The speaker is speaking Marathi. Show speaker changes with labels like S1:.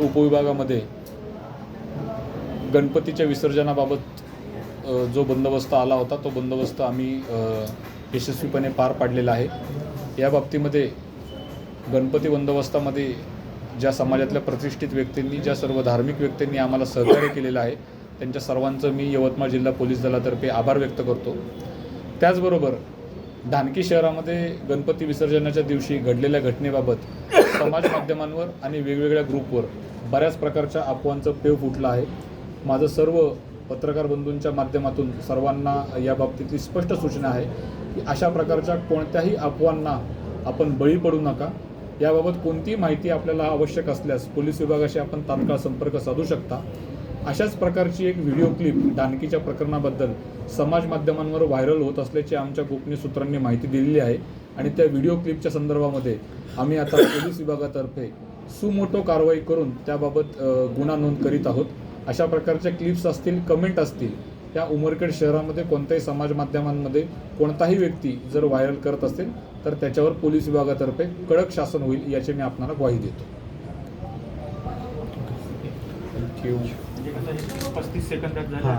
S1: उपविभागामध्ये गणपतीच्या विसर्जनाबाबत जो बंदोबस्त आला होता तो बंदोबस्त आम्ही यशस्वीपणे पार पाडलेला आहे. या बाबतीमध्ये गणपती बंदोबस्तामध्ये ज्या समाजातल्या प्रतिष्ठित व्यक्तींनी ज्या सर्व धार्मिक व्यक्तींनी आम्हाला सहकार्य केलेलं आहे त्यांच्या सर्वांचं मी यवतमाळ जिल्हा पोलीस दलातर्फे आभार व्यक्त करतो. त्याचबरोबर धानकी शहरामध्ये गणपती विसर्जनाच्या दिवशी घडलेल्या घटनेबाबत समाज माध्यमांवर आणि वेगवेगळ्या ग्रुपवर बऱ्याच प्रकारच्या अफवांचं पेव फुटलं आहे. माझं सर्व पत्रकार बंधूंच्या माध्यमातून सर्वांना या बाबतीतली स्पष्ट सूचना आहे की अशा प्रकारच्या कोणत्याही अफवांना आपण बळी पडू नका. याबाबत कोणतीही माहिती आपल्याला आवश्यक असल्यास पोलीस विभागाशी आपण तात्काळ संपर्क साधू शकता. अशाच प्रकारची एक व्हिडिओ क्लिप डानकीच्या प्रकरणाबद्दल समाज माध्यमांवर व्हायरल होत असल्याची आमच्या गोपनीय सूत्रांनी माहिती दिलेली आहे. आणि त्या व्हिडिओ क्लिपच्या संदर्भामध्ये आम्ही आता पोलीस विभागातर्फे सुमोटो कारवाई करून त्याबाबत गुन्हा नोंद करीत आहोत. अशा प्रकारच्या क्लिप्स असतील कमेंट असतील या उमरखेड शहरामध्ये कोणत्याही समाज माध्यमांमध्ये कोणताही व्यक्ती जर व्हायरल करत असेल तर त्याच्यावर पोलीस विभागातर्फे कडक शासन होईल याची मी आपणाला ग्वाही देतो.
S2: थँक्यू
S3: पस्तीस सेकंदात झालं